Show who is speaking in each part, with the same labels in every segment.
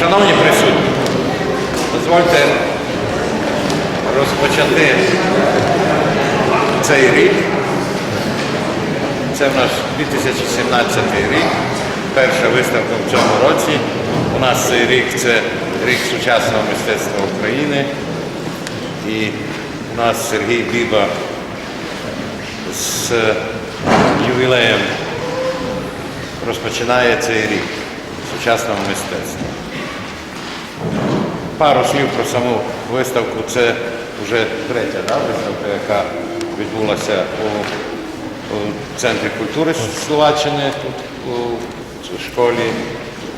Speaker 1: Шановні присутні, дозвольте розпочати цей рік. Це в нас 2017 рік, перша виставка в цьому році. У нас цей рік це рік сучасного мистецтва України. І у нас Сергій Біба з ювілеєм розпочинає цей рік сучасного мистецтва. Пару слів про саму виставку. Це вже третя да, виставка, яка відбулася у, у Центрі культури Словаччини, тут у школі,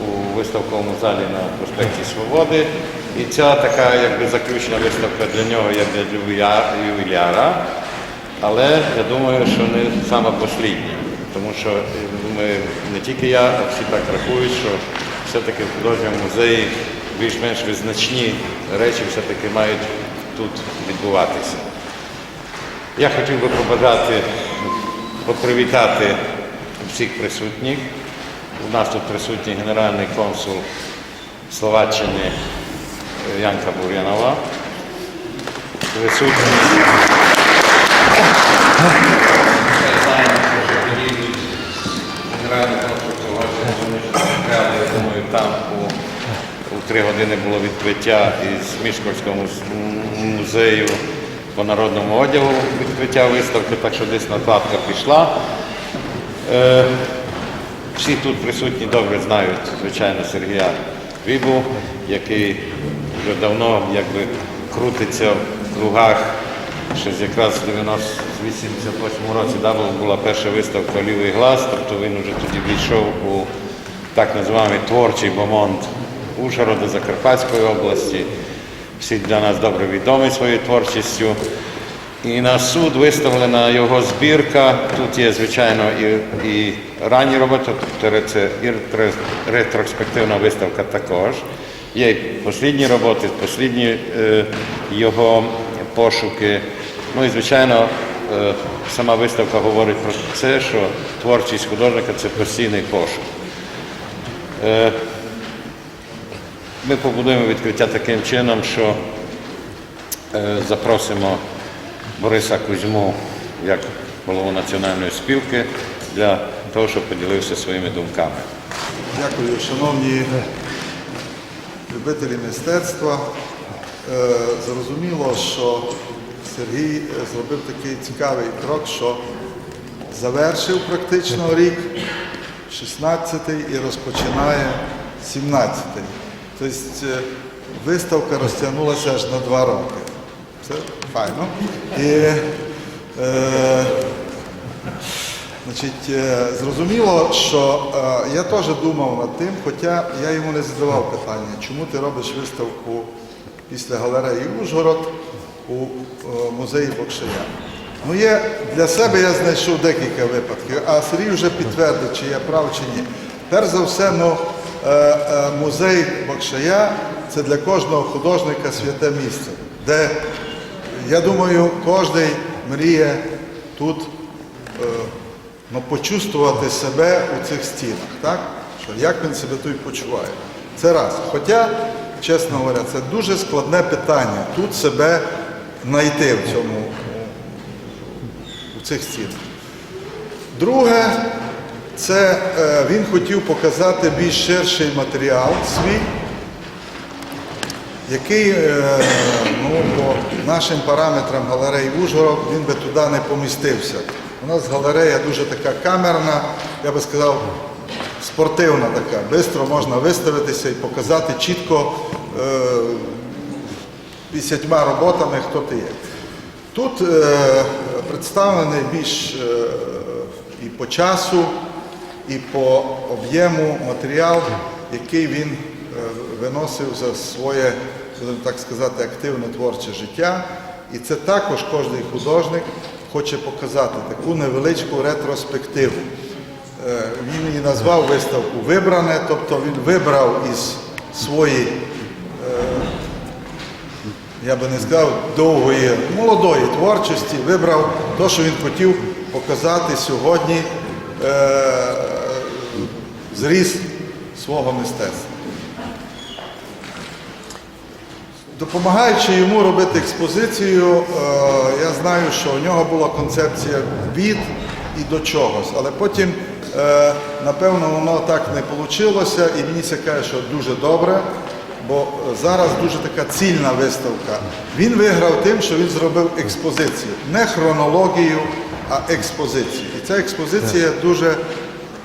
Speaker 1: у виставковому залі на проспекті Свободи. І ця така якби заключна виставка для нього, як для ювіляра. Але я думаю, що не саме послідня. Тому що ми, не тільки я, а всі так рахують, що все-таки в художньому музеї більш-менш визначні речі все-таки мають тут відбуватися. Я хотів би побажати, попривітати всіх присутніх. У нас тут присутній генеральний консул Словаччини Янка Бур'янова. Присутній Генеральний консул Словаччини, я думаю, там у, три години було відкриття із Мішкольського муз- музею по народному одягу відкриття виставки, так що десь накладка пішла. Е, всі тут присутні добре знають, звичайно, Сергія Вібу, який вже давно якби, крутиться в кругах. Ще якраз в 88 році да, була перша виставка Лівий глаз, тобто він вже тоді війшов у так називаємо творчий бомонд Ужгорода, Закарпатської області. Всі для нас добре відомі своєю творчістю. І на суд виставлена його збірка. Тут є, звичайно, і, і ранні роботи, тобто і ретроспективна виставка також. Є і послідні роботи, послідні е, його пошуки. Ну і, звичайно, е, сама виставка говорить про це, що творчість художника це постійний пошук. Е, ми побудуємо відкриття таким чином, що е, запросимо Бориса Кузьму як голову національної спілки для того, щоб поділився своїми думками.
Speaker 2: Дякую, шановні любителі мистецтва. Е, Зрозуміло, що Сергій е, зробив такий цікавий крок, що завершив практично рік 16-й і розпочинає 17-й. Тобто е, виставка розтягнулася аж на два роки. Це файно. І е, Значить, е, зрозуміло, що е, я теж думав над тим, хоча я йому не задавав питання, чому ти робиш виставку після галереї Ужгород у е, музеї Бокшая. Ну, є, для себе я знайшов декілька випадків, а Сергій вже підтвердить, чи я прав, чи ні. Перш за все, ну, музей Бокшая це для кожного художника святе місце, де, я думаю, кожен мріє тут е, ну, почувствувати себе у цих стінах, так? Що як він себе тут почуває. Це раз. Хоча, чесно говоря, це дуже складне питання тут себе знайти в цьому у цих стінах. Друге, це е, він хотів показати більш ширший матеріал свій, який е, ну, по нашим параметрам галереї Ужгород він би туди не помістився. У нас галерея дуже така камерна, я би сказав, спортивна така. Бистро можна виставитися і показати чітко е, п'ятьма роботами, хто ти є. Тут е, представлений більш е, і по часу, і по об'єму матеріал, який він е, виносив за своє, будемо так сказати, активне творче життя. І це також кожен художник хоче показати таку невеличку ретроспективу. Е, Він її назвав виставку Вибране, тобто він вибрав із своєї я би не сказав, довгої, молодої творчості, вибрав те, що він хотів показати сьогодні е, зріст свого мистецтва. допомагаючи йому робити експозицію, е, я знаю, що у нього була концепція від і до чогось, але потім, е, напевно, воно так не вийшло, і мені це каже, що дуже добре, бо зараз дуже така цільна виставка. Він виграв тим, що він зробив експозицію, не хронологію, а експозицію. І ця експозиція дуже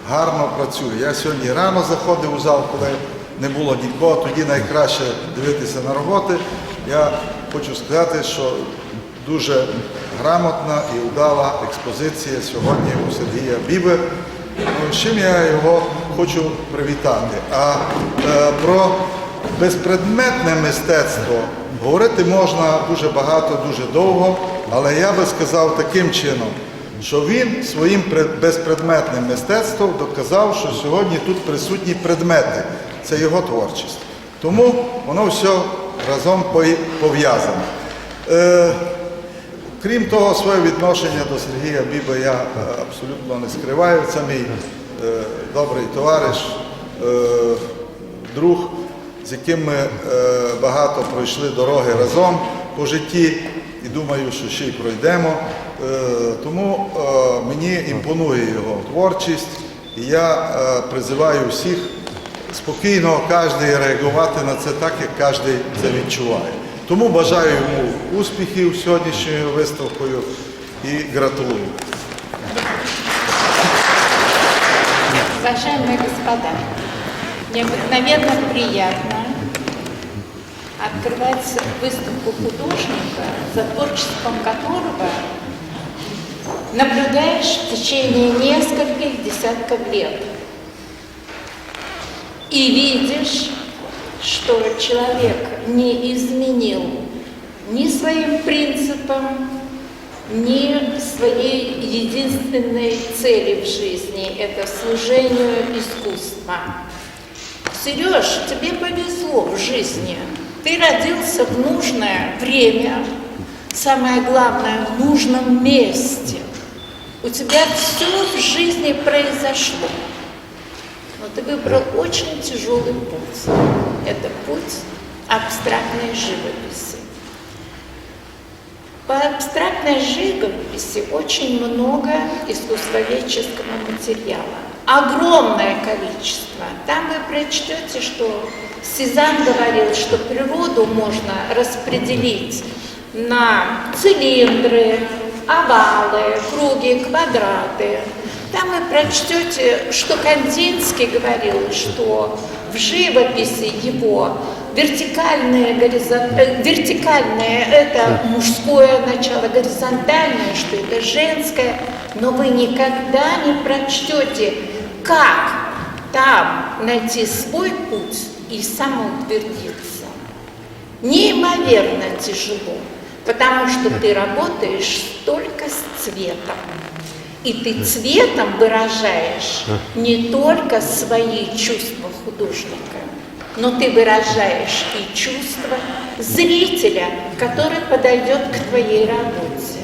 Speaker 2: гарно працює. Я сьогодні рано заходив у зал, коли не було нікого, тоді найкраще дивитися на роботи. Я хочу сказати, що дуже грамотна і вдала експозиція сьогодні у Сергія Біби. Ну, чим я його хочу привітати. А е, про безпредметне мистецтво говорити можна дуже багато, дуже довго, але я би сказав таким чином, що він своїм безпредметним мистецтвом доказав, що сьогодні тут присутні предмети. Це його творчість. Тому воно все разом пов'язане. Е, Крім того, своє відношення до Сергія Біба я е, абсолютно не скриваю. Це мій е, добрий товариш, е, друг, з яким ми е, багато пройшли дороги разом по житті і думаю, що ще й пройдемо. Е, тому е, мені імпонує його творчість, і я е, призиваю всіх спокійно кожен реагувати на це так, як кожен це відчуває. Тому бажаю йому успіхів з сьогоднішньою виставкою і гратулую.
Speaker 3: Уважаемые господа, необыкновенно приятно открывать выставку художника, за творчеством которого наблюдаешь в течение нескольких десятков лет. И видишь, что человек не изменил ни своим принципам, ни своей единственной цели в жизни – это служению искусства. Сереж, тебе повезло в жизни. Ты родился в нужное время, самое главное, в нужном месте. У тебя все в жизни произошло. Но ты выбрал очень тяжелый путь. Это путь абстрактной живописи. По абстрактной живописи очень много искусствоведческого материала. Огромное количество. Там вы прочтете, что Сезанн говорил, что природу можно распределить на цилиндры, овалы, круги, квадраты. Там вы прочтете, что Кандинский говорил, что в живописи его вертикальное, горизон- э, вертикальное – это мужское начало, горизонтальное, что это женское, но вы никогда не прочтете, как там найти свой путь и самоутвердиться. Неимоверно тяжело, потому что ты работаешь только с цветом. И ты цветом выражаешь не только свои чувства художника, но ты выражаешь и чувства зрителя, который подойдет к твоей работе.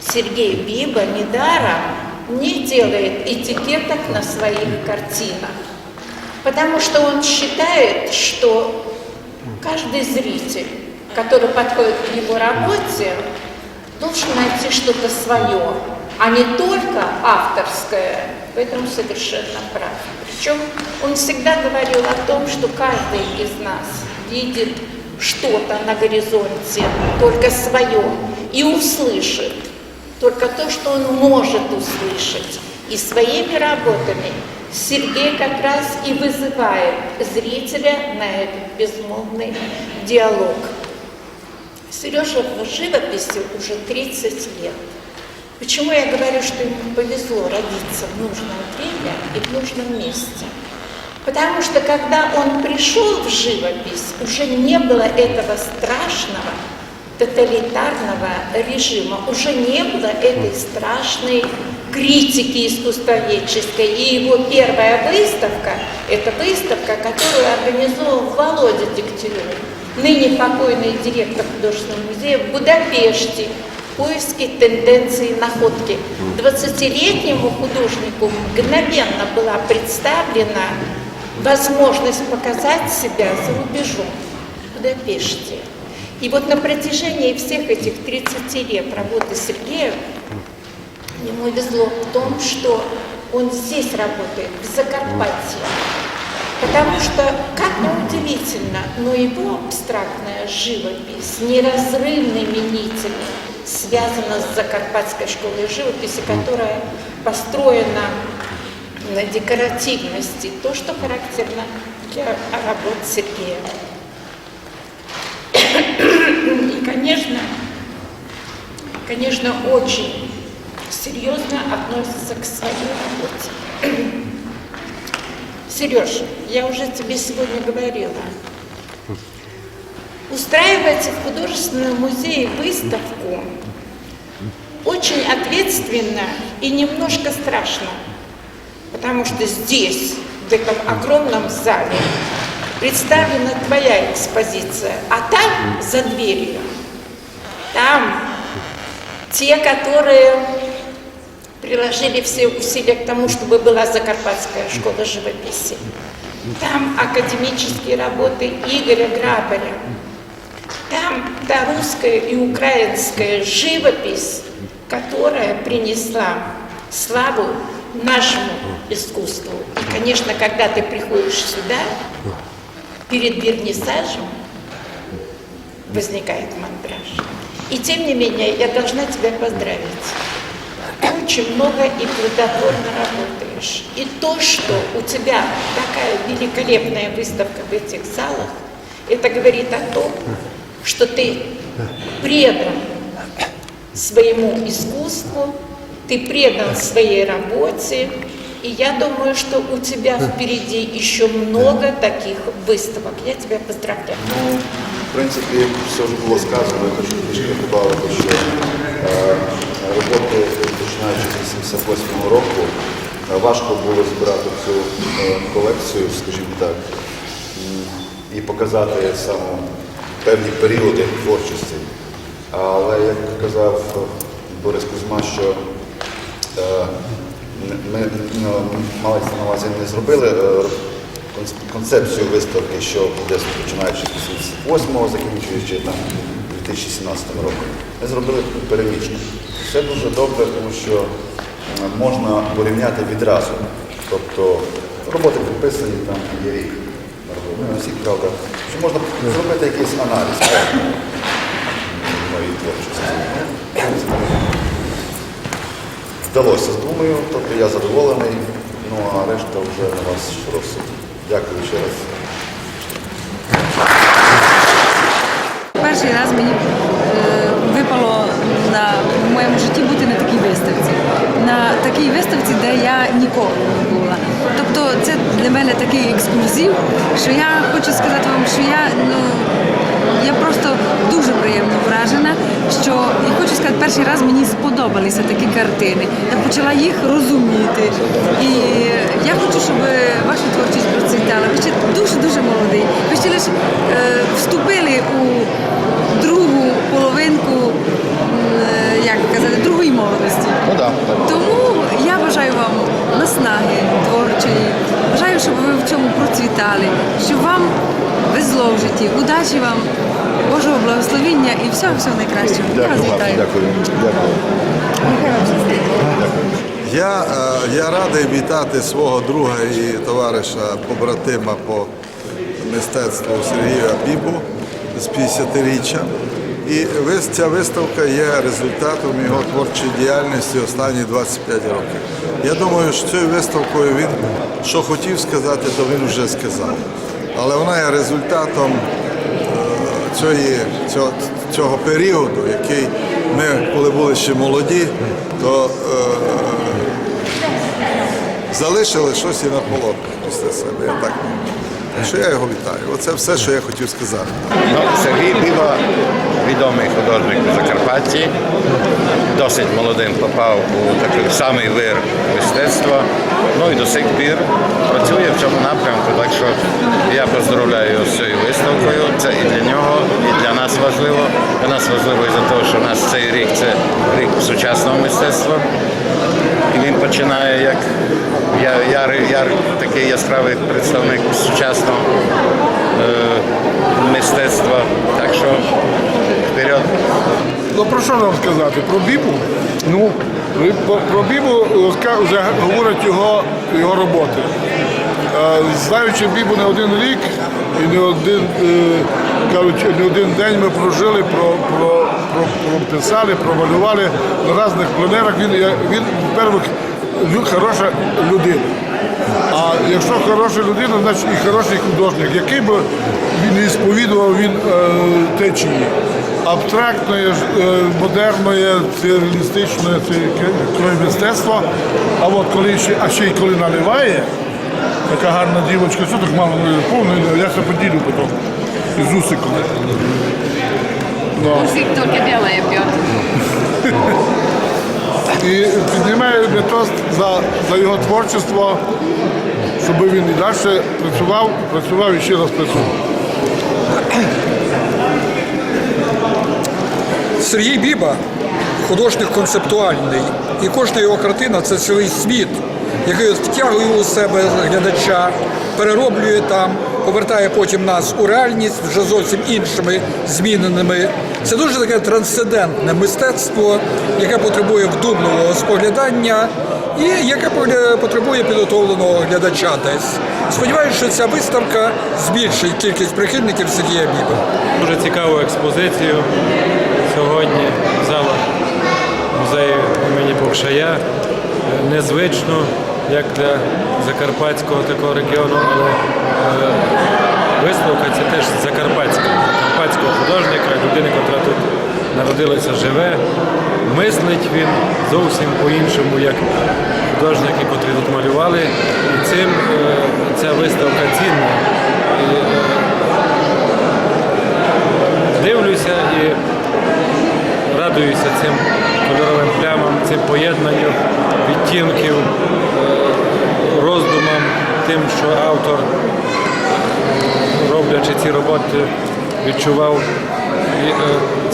Speaker 3: Сергей Биба недаром не делает этикеток на своих картинах, потому что он считает, что каждый зритель, который подходит к его работе, должен найти что-то свое, а не только авторское. В этом совершенно прав. Причем он всегда говорил о том, что каждый из нас видит что-то на горизонте, только свое, и услышит только то, что он может услышать. И своими работами Сергей как раз и вызывает зрителя на этот безмолвный диалог. Сережа в живописи уже 30 лет. Почему я говорю, что ему повезло родиться в нужное время и в нужном месте? Потому что когда он пришел в живопись, уже не было этого страшного тоталитарного режима, уже не было этой страшной критики искусствоведческой. И его первая выставка, это выставка, которую организовал Володя Дегтярев, ныне покойный директор художественного музея в Будапеште, поиски тенденции находки. 20-летнему художнику мгновенно была представлена возможность показать себя за рубежом. в Будапеште. И вот на протяжении всех этих 30 лет работы Сергея ему везло в том, что он здесь работает, в Закарпатье. Потому что, как ни удивительно, но его абстрактная живопись неразрывными нитями связана с Закарпатской школой живописи, которая построена на декоративности, то, что характерно для работ Сергея. И, конечно, конечно, очень серьезно относится к своей работе. Сереж, я уже тебе сегодня говорила. Устраивать в художественном музее выставку очень ответственно и немножко страшно, потому что здесь, в этом огромном зале, представлена твоя экспозиция, а там, за дверью, там те, которые приложили все усилия к тому, чтобы была Закарпатская школа живописи. Там академические работы Игоря Грабаря. Там та русская и украинская живопись, которая принесла славу нашему искусству. И, конечно, когда ты приходишь сюда, перед вернисажем возникает мандраж. И тем не менее, я должна тебя поздравить. Очень много и плодотворно работаешь. И то, что у тебя такая великолепная выставка в этих залах, это говорит о том, что ты предан своему искусству, ты предан своей работе, и я думаю, что у тебя впереди еще много таких выставок. Я тебя поздравляю.
Speaker 4: Ну, в принципі, все вже було сказано, я хочу трішки додати, що 1958 року е, важко було збирати цю е, колекцію, скажімо так, і показати саме певні періоди творчості. Але як казав Борис Кузьма, що е, ми ну, мали на увазі не зробили концепцію виставки, що буде починаючи з 1988-го, закінчуючи там 2017 року. Ми зробили переміщення. Все дуже добре, тому що можна порівняти відразу. Тобто роботи підписані, там є рік. Ну, не всіх, правда, що можна зробити якийсь аналіз моєї творчості. Вдалося, думаю, тобто я задоволений, ну а решта вже на вас розсуд. Дякую ще раз.
Speaker 5: Перший раз мені е, випало на моєму житті бути на такій виставці. На такій виставці, де я ніколи не була. Тобто це для мене такий ексклюзив, що я хочу сказати вам, що я ну я просто дуже приємно вражена, що і хочу сказати, перший раз мені сподобалися такі картини. Я почала їх розуміти. І я хочу, щоб ваша творчість процвітала. Ви ще дуже-дуже молодий. Ви ще лише е, вступили у другу половинку, е, як казати, другої молодості.
Speaker 4: Ну так, так.
Speaker 5: Тому я бажаю вам наснаги творчої, бажаю, щоб ви в цьому процвітали, щоб вам везло в житті, удачі вам, Божого благословіння і всього всього найкращого. Я вас
Speaker 4: Дякую,
Speaker 5: вітаю.
Speaker 4: дякую. Дякую.
Speaker 2: Я, е, я радий вітати свого друга і товариша, побратима по мистецтву Сергія Бібу з 50-річчя. І ця виставка є результатом його творчої діяльності останні 25 років. Я думаю, що цією виставкою він що хотів сказати, то він вже сказав. Але вона є результатом е, цього, цього періоду, який ми, коли були ще молоді, то е, залишили щось і на полотнах після себе. Я так що я його вітаю. Оце все, що я хотів сказати.
Speaker 1: Ну, Сергій Біба відомий художник у Закарпатті. Досить молодим попав у такий самий вир мистецтва. Ну і до сих пір працює в цьому напрямку. Так що я поздравляю його з цією виставкою. Це і для нього, і для нас важливо. Для нас важливо і за те, що у нас цей рік це рік сучасного мистецтва. І він починає як я, я, я такий яскравий представник сучасного е, мистецтва. Так що вперед.
Speaker 6: Ну про що нам сказати? Про Бібу? Ну, про, про Бібу е, вже говорять його, його роботи. Е, Знаючи Бібу не один рік і не один, е, кажуть, не один день ми прожили, про, про, про, прописали, промалювали на різних пленерах. Він, він лю- хороша людина. А якщо хороша людина, значить і хороший художник, який би він не сповідував він е, течії абстрактної, е, модерної, реалістичної мистецтва. А от коли ще, а ще й коли наливає, така гарна дівчинка, що так мало наливає? повно, я це поділю потім із усиком. Ну.
Speaker 7: Усик только белое пьет.
Speaker 6: І піднімаю тост за, за його творчество, щоб він і далі працював, працював і ще раз працював.
Speaker 8: Сергій Біба художник концептуальний, і кожна його картина це цілий світ, який втягує у себе глядача, перероблює там, повертає потім нас у реальність вже зовсім іншими зміненими. Це дуже таке трансцендентне мистецтво, яке потребує вдумливого споглядання і яке потребує підготовленого глядача десь. Сподіваюся, що ця виставка збільшить кількість прихильників Сергія Біби.
Speaker 9: Дуже цікаву експозицію сьогодні в залах музею імені Бокшая. Е, Незвично, як для закарпатського такого регіону, але е, виставка це теж закарпатська, закарпатського художника, людини, яка тут народилася, живе. Мислить він зовсім по-іншому, як художники, котрі тут малювали. І цим е, ця виставка цінна. І, е, дивлюся і радуюся цим кольоровим плямам, цим поєднанню відтінків, роздумам, тим, що автор, роблячи ці роботи, відчував. І, е,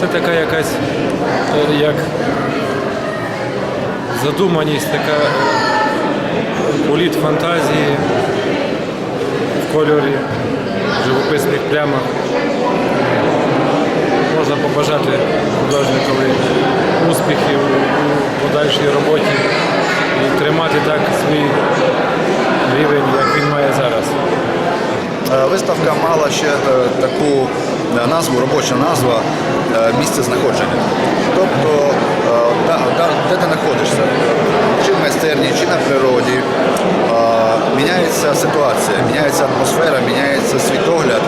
Speaker 9: це така якась е, як задуманість, така е, політ фантазії в кольорі, живописних плямах можна побажати художникові успіхів у подальшій роботі і тримати так свій рівень, як він має зараз.
Speaker 4: Е, Виставка мала ще е, таку назву, робоча назва е, місце знаходження. Тобто, е, де ти знаходишся, чи в майстерні, чи на природі, е, міняється ситуація, міняється атмосфера, міняється світогляд,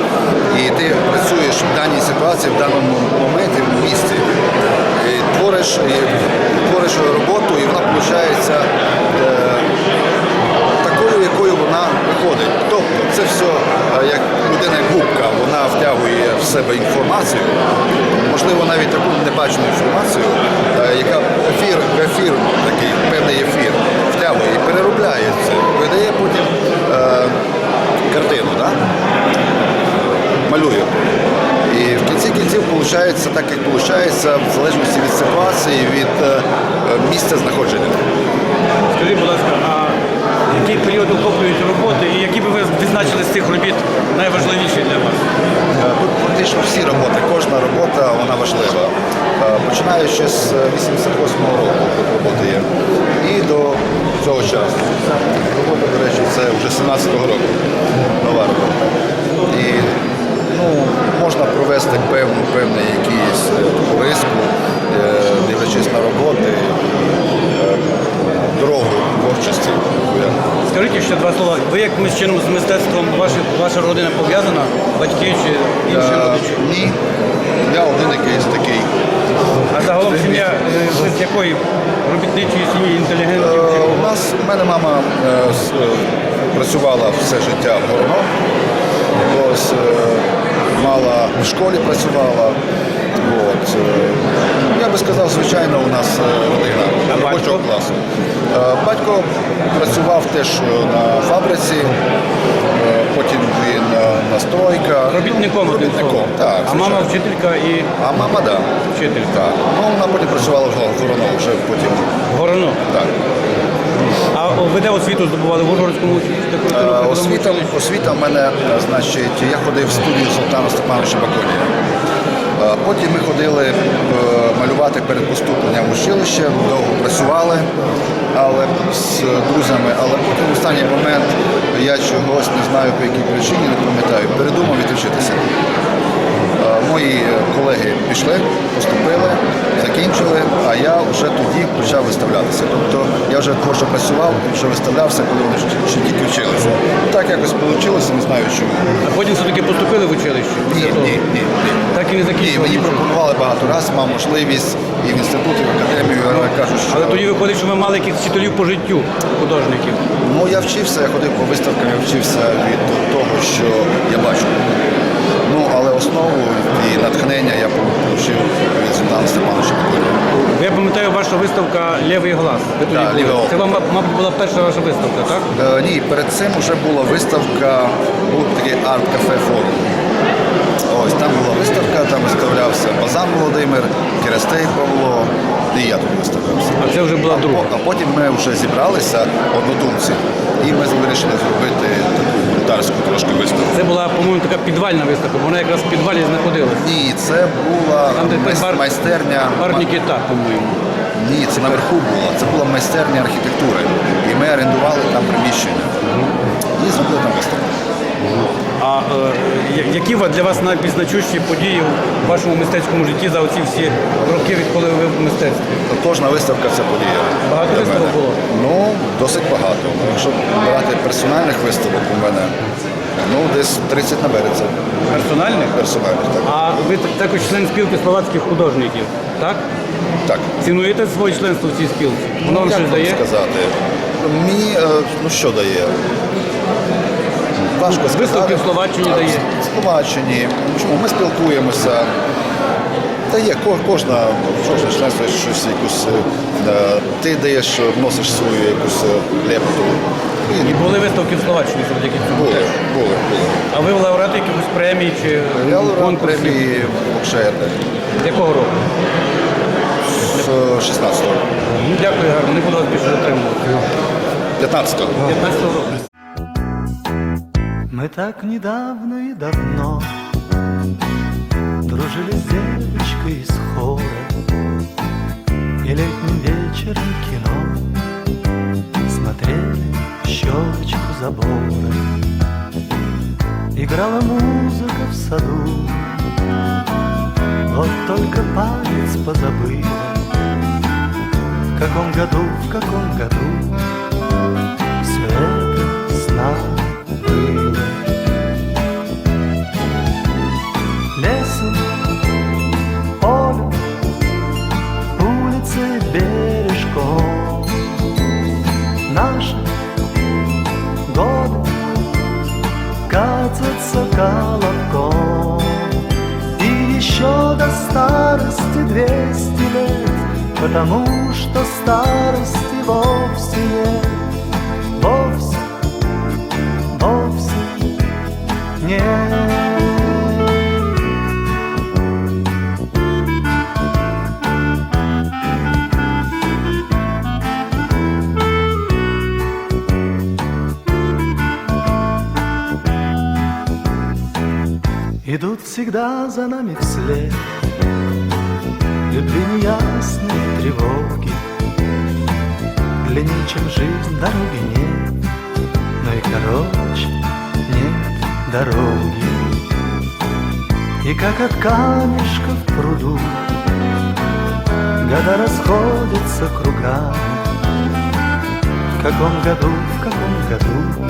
Speaker 4: і ти працюєш в даній ситуації, в даному моменті, в місці. І твориш, і твориш роботу, і вона виходить такою, якою вона виходить. Тобто це все е, як людина як губка, вона втягує в себе інформацію, можливо, навіть таку небачену інформацію, е, яка ефір, ефір, такий певний ефір, втягує і переробляє це, видає потім е, картину, да? малює. І в кінці кінців виходить так, як виходить, в залежності від ситуації, від е, місця знаходження.
Speaker 10: Скажіть, будь ласка, а який період охоплюють роботи і які би ви відзначили з цих робіт найважливіші для вас?
Speaker 4: Е, Тут практично всі роботи, кожна робота вона важлива. Е, Починаючи з 88-го року тут роботи є. І до цього часу. Робота, до речі, це вже 17-го року. Нова робота. І ну, можна провести певну, певний якийсь е, риску, е, дивлячись на роботи, е, дорогу творчості.
Speaker 10: Скажіть ще два слова. Ви як ми чином з мистецтвом, ваша, ваша родина пов'язана, батьки чи інші
Speaker 4: Е,
Speaker 10: родичі?
Speaker 4: Ні, я один якийсь такий.
Speaker 10: А загалом сім'я е, з якої робітничої сім'ї, інтелігентів?
Speaker 4: Е, У нас у мене мама е, с- працювала все життя в Горно. Ось, е, мала в школі працювала. От. е, Я би сказав, звичайно, у нас родина робочого класу. Е, Батько працював теж е, на фабриці, е, потім він на стройках.
Speaker 10: Робітником
Speaker 4: Робітником, так.
Speaker 10: А мама вчителька і
Speaker 4: А мама, так.
Speaker 10: вчителька.
Speaker 4: Так. Ну, вона потім працювала в Гороно, вже потім.
Speaker 10: Гороно.
Speaker 4: Так.
Speaker 10: А ви де освіту здобували в Ужгородському училищі?
Speaker 4: Освіта, освіта в мене, значить, я ходив в студію Султана Степановича Баконія. Потім ми ходили малювати перед поступленням в училище, довго працювали але з друзями, але потім в останній момент я чогось не знаю по якій причині, не пам'ятаю, передумав відвчитися. Е, Мої колеги пішли, поступили, закінчили, а я вже тоді почав виставлятися. Тобто я вже творчо працював вже виставлявся, коли вони ще, тільки вчилися. Так якось вийшло, не знаю чому.
Speaker 10: А потім все-таки поступили в училище?
Speaker 4: Ні, ні, ні,
Speaker 10: не
Speaker 4: Ні,
Speaker 10: закінчили?
Speaker 4: мені пропонували багато разів, мав можливість і в інститут, і в академію, але кажуть, що
Speaker 10: Але тоді виходить, що ви мали якихось вчителів по життю художників.
Speaker 4: ну я вчився, я ходив по виставкам, я вчився від того, що я бачу. Ну, але основу і натхнення я отримав від Султана Степановича
Speaker 10: Я пам'ятаю, ваша виставка Лівий глаз. Ви тоді були. Це вам, мабуть, була перша ваша виставка, так?
Speaker 4: Е, ні, перед цим вже була виставка, був такий арт-кафе форум. Ось там була виставка, там виставлявся Базан Володимир, Керестей Павло, і я тут виставлявся.
Speaker 10: А це вже була
Speaker 4: А
Speaker 10: друга.
Speaker 4: А потім ми вже зібралися однодумці, і ми вирішили зробити таку бунтарську трошки виставку.
Speaker 10: Це була, по-моєму, така підвальна виставка, вона якраз в підвалі знаходилася.
Speaker 4: Ні, це була
Speaker 10: Там, де
Speaker 4: майс-
Speaker 10: бар-
Speaker 4: майстерня.
Speaker 10: Бар Нікіта, по-моєму.
Speaker 4: Ні, це наверху була. Це була майстерня архітектури. І ми орендували там приміщення. І зробили там виставку.
Speaker 10: А е, які для вас найбільш події в вашому мистецькому житті за оці всі роки, відколи ви в мистецтві?
Speaker 4: Кожна виставка це подія.
Speaker 10: Багато
Speaker 4: для
Speaker 10: виставок
Speaker 4: мене.
Speaker 10: було?
Speaker 4: Ну, досить багато. Ну, Якщо брати персональних виставок у мене, ну десь 30 набереться.
Speaker 10: Персональних?
Speaker 4: Персональних, так.
Speaker 10: А ви також член спілки словацьких художників, так?
Speaker 4: Так.
Speaker 10: Цінуєте своє членство в цій спілці? Воно вам
Speaker 4: Як
Speaker 10: щось дає?
Speaker 4: сказати? Мені, е, ну що дає? Важко сказати.
Speaker 10: Виставки в Словаччині дає?
Speaker 4: В Словаччині. Чому? Ми спілкуємося. Та є, ко- кожна, кожне членство є щось якусь. е, Ти даєш, вносиш свою якусь е, лепту. І
Speaker 10: були виставки в Словаччині завдяки цьому.
Speaker 4: були, були, були.
Speaker 10: А ви лауреат якихось премій чи
Speaker 4: Я лауреат премії Бокшерне
Speaker 10: З якого року?
Speaker 4: з 16-го.
Speaker 10: Ну, дякую, гарно. Не буду вас більше затримувати.
Speaker 4: 15-го.
Speaker 10: 15 року.
Speaker 11: Мы так недавно и давно Дружили с девочкой из хора И летним вечером кино. Смотрели в щелочку забора. Играла музыка в саду. Вот только палец позабыл В каком году, в каком году Все это с колобком И еще до старости двести лет Потому что старости вовсе нет Вовсе вовсе нет. Всегда за нами вслед Любви неясные тревоги Длиннее, чем жизнь, дороги нет но и короче нет дороги. И как от камешка в пруду Года расходятся кругами В каком году, в каком году